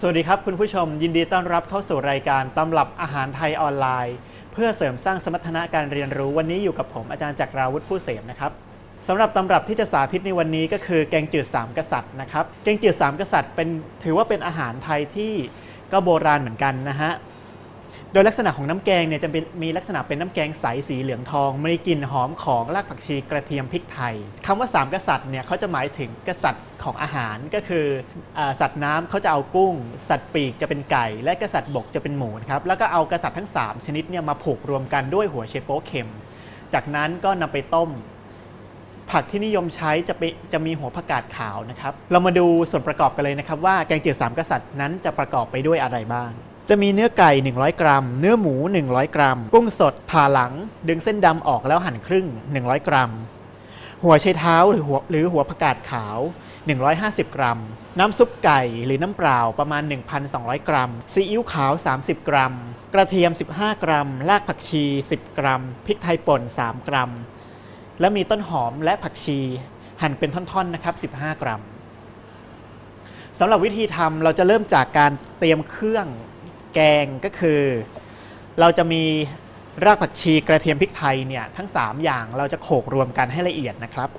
สวัสดีครับคุณผู้ชมยินดีต้อนรับเข้าสู่รายการตำรับอาหารไทยออนไลน์ เพื่อเสริมสร้างสมรรถนะการเรียนรู้วันนี้อยู่กับผมอาจารย์จักราวุฒิผู้เสมนะครับสำหรับตำรับที่จะสาธิตในวันนี้ก็คือแกงจืดสามกษัตริย์นะครับแกงจืดสามกษัตริย์เป็นถือว่าเป็นอาหารไทยที่ก็โบราณเหมือนกันนะฮะ โดยลักษณะของน้ำแกงเนี่ยจะเป็นมีลักษณะเป็นน้ำแกงใสสีเหลืองทองมีกลิ่นหอมของรากผักชีกระเทียมพริกไทยคำว่าสามกษัตริย์เนี่ยเขาจะหมายถึงกษัตริย์ของอาหารก็คืออสัตว์น้ำเขาจะเอากุ้ง สัตว์ปีกจะเป็นไก่ และกษัตริย์บกจะเป็นหมูนะครับแล้วก็เอากษัตริย์ทั้ง 3 ชนิดเนี่ยมาผูกรวมกันด้วยหัวเชโป๊เค็ม จากนั้นก็นำไปต้มผักที่นิยมใช้จะไปจะมีหัวผักกาดขาวนะครับ เรามาดูส่วนประกอบกันเลยนะครับว่าแกงจืดสามกษัตริย์นั้นจะประกอบไปด้วยอะไรบ้าง จะมีเนื้อไก่ 100 กรัม เนื้อหมู 100 กรัม กุ้งสดผ่าหลัง ดึงเส้นดำออกแล้วหั่นครึ่ง 100 กรัม หัวไชเท้าหรือหัวหรือหัวผักกาดขาว 150 กรัม น้ำซุปไก่หรือน้ำเปล่าประมาณ 1,200 กรัม ซีอิ๊วขาว 30 กรัม กระเทียม 15 กรัม รากผักชี 10 กรัม พริกไทยป่น 3 กรัม และมีต้นหอมและผักชี หั่นเป็นท่อนๆ นะครับ 15 กรัมสำหรับวิธีทำเราจะเริ่มจากการเตรียมเครื่อง แกงก็คือ เราจะมีรากผักชีกระเทียมพริกไทยเนี่ยทั้ง 3 อย่างเราจะโขกรวมกันให้ละเอียดนะครับ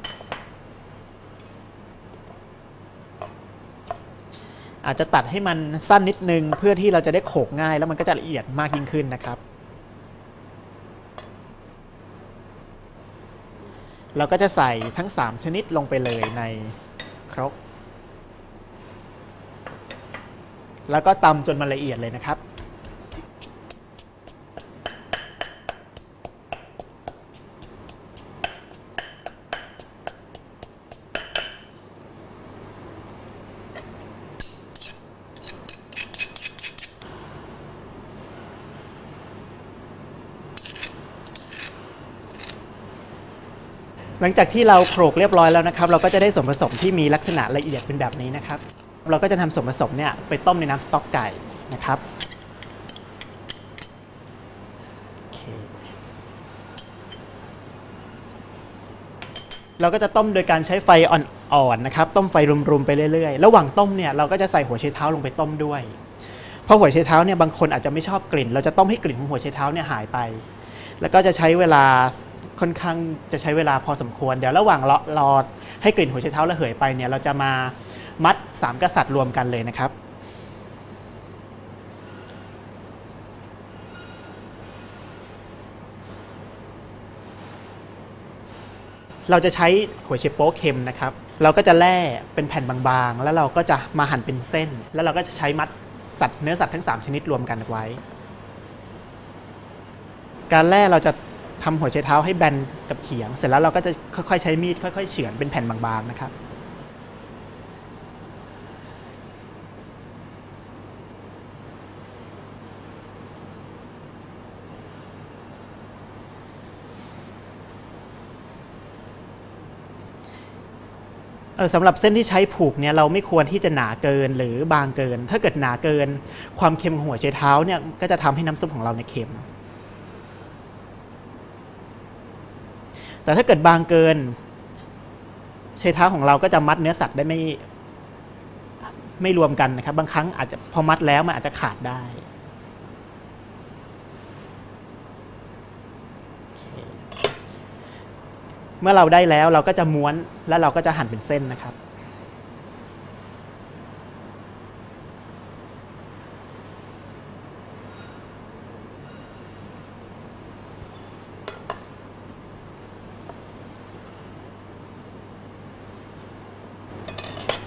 อาจจะตัดให้มันสั้นนิดนึงเพื่อที่เราจะได้โขกง่ายแล้วมันก็จะละเอียดมากยิ่งขึ้นนะครับ เราก็จะใส่ทั้ง 3 ชนิดลงไปเลยในครก แล้วก็ตำจนมันละเอียดเลยนะครับ หลังจากที่เราโขลกเรียบร้อยแล้วนะครับ เราก็จะได้ส่วนผสมที่มีลักษณะละเอียดเป็นแบบนี้นะครับ เราก็จะทำส่วนผสมเนี่ยไปต้มในน้ำสต๊อกไก่นะครับเคเราก็จะต้มโดยการใช้ไฟอ่อนๆนะครับ ต้มไฟรุมๆไปเรื่อยๆ ระหว่างต้มเนี่ยเราก็จะใส่หัวไชเท้าลงไปต้มด้วย เพราะหัวไชเท้าเนี่ยบางคนอาจจะไม่ชอบกลิ่น เราจะต้มให้กลิ่นของหัวไชเท้าเนี่ยหายไป แล้วก็จะใช้เวลาค่อนข้างจะใช้เวลาพอสมควร เดี๋ยวระหว่างรอรอให้กลิ่นหัวไชเท้าระเหยไปเนี่ยเราจะมา มัดสามกษัตริย์รวมกันเลยนะครับ เราจะใช้หัวเชโป๊เค็มนะครับ เราก็จะแล่เป็นแผ่นบางๆ แล้วเราก็จะมาหั่นเป็นเส้น แล้วเราก็จะใช้มัดสัตว์เนื้อสัตว์ทั้ง 3 ชนิดรวมกันไว้ การแล่เราจะทำหัวไชเท้าให้แบนกับเขียง เสร็จแล้วเราก็จะค่อยๆใช้มีดค่อยๆเฉือนเป็นแผ่นบางๆนะครับ สำหรับเส้นที่ใช้ผูกเนี่ยเราไม่ควรที่จะหนาเกินหรือบางเกิน ถ้าเกิดหนาเกิน ความเค็มของหัวไชเท้าเนี่ยก็จะทำให้น้ำซุปของเราเนี่ยเค็ม แต่ถ้าเกิดบางเกินไชเท้าของเราก็จะมัดเนื้อสัตว์ได้ไม่ไม่รวมกันนะครับ บางครั้งอาจจะพอมัดแล้วมันอาจจะขาดได้ เมื่อเราได้แล้วเราก็จะม้วนแล้วเราก็จะหั่นเป็นเส้นนะครับ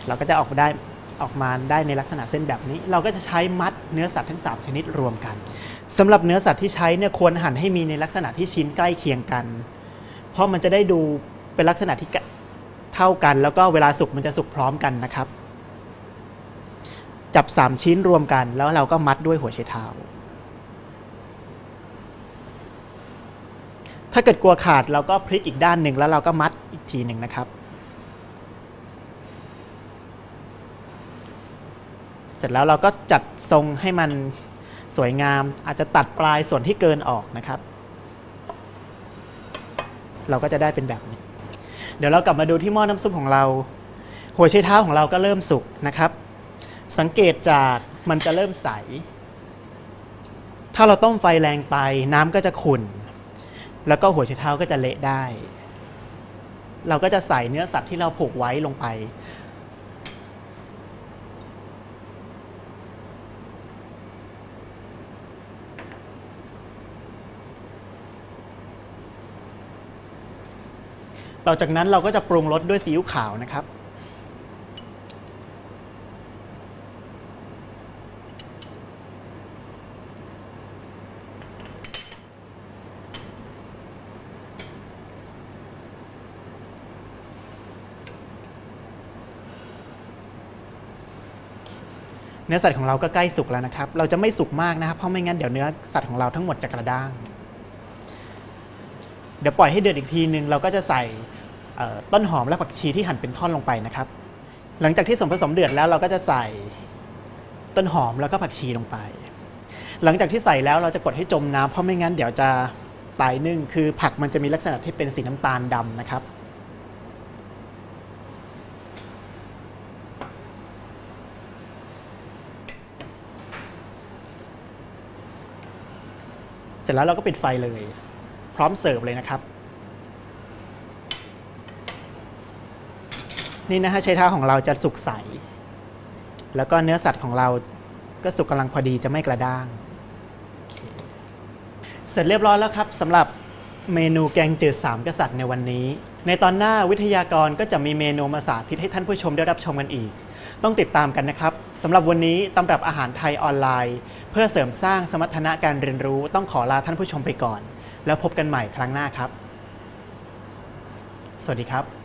เราก็จะออกมาได้ออกมาได้ในลักษณะเส้นแบบนี้ เราก็จะใช้มัดเนื้อสัตว์ทั้ง 3 ชนิดรวมกันสำหรับเนื้อสัตว์ที่ใช้เนี่ยควรหั่นให้มีในลักษณะที่ชิ้นใกล้เคียงกัน ราะมันจะได้ดูเป็นลักษณะที่เท่ากัน แล้วก็เวลาสุกมันจะสุกพร้อมกันนะครับ จับ 3 ชิ้นรวมกัน แล้วเราก็มัดด้วยหัวไชเท้า ถ้าเกิดกลัวขาดเราก็พลิกอีกด้านหนึ่งแล้วเราก็มัดอีกทีหนึ่งนะครับ เสร็จแล้วเราก็จัดทรงให้มันสวยงาม อาจจะตัดปลายส่วนที่เกินออกนะครับ เราก็จะได้เป็นแบบนี้ เดี๋ยวเรากลับมาดูที่หม้อน้ำซุปของเรา หัวไชเท้าของเราก็เริ่มสุกนะครับ สังเกตจากมันจะเริ่มใส ถ้าเราต้มไฟแรงไป น้ำก็จะขุ่น แล้วก็หัวไชเท้าก็จะเละได้ เราก็จะใส่เนื้อสัตว์ที่เราผูกไว้ลงไป ต่อจากนั้นเราก็จะปรุงรสด้วยซีอิ๊วขาวนะครับ เนื้อสัตว์ของเราก็ใกล้สุกแล้วนะครับ เราจะไม่สุกมากนะครับ เพราะไม่งั้นเดี๋ยวเนื้อสัตว์ของเราทั้งหมดจะกระด้าง เดี๋ยวปล่อยให้เดือดอีกทีนึงเราก็จะใส่ต้นหอมและผักชีที่หั่นเป็นท่อนลงไปนะครับ หลังจากที่ส่วนผสมเดือดแล้วเราก็จะใส่ต้นหอมแล้วก็ผักชีลงไป หลังจากที่ใส่แล้วเราจะกดให้จมน้ำเพราะไม่งั้นเดี๋ยวจะตายนึ่งคือผักมันจะมีลักษณะที่เป็นสีน้ำตาลดำนะครับเสร็จแล้วเราก็ปิดไฟเลย ร้อมเสิร์ฟเลยนะครับ นี่นะฮะใช้เท้าของเราจะสุกใส แล้วก็เนื้อสัตว์ของเราก็สุกกำลังพอดีจะไม่กระด้างเคเสร็จเรียบร้อยแล้วครับสำหรับเมนูแกงจืดสามกษัตริย์ในวันนี้ ในตอนหน้าวิทยากรก็จะมีเมนูมาสาธิตให้ท่านผู้ชมได้รับชมกันอีก ต้องติดตามกันนะครับสำหรับวันนี้ตำรับอาหารไทยออนไลน์ เพื่อเสริมสร้างสมรรถนะการเรียนรู้ต้องขอลาท่านผู้ชมไปก่อน แล้วพบกันใหม่ครั้งหน้าครับ สวัสดีครับ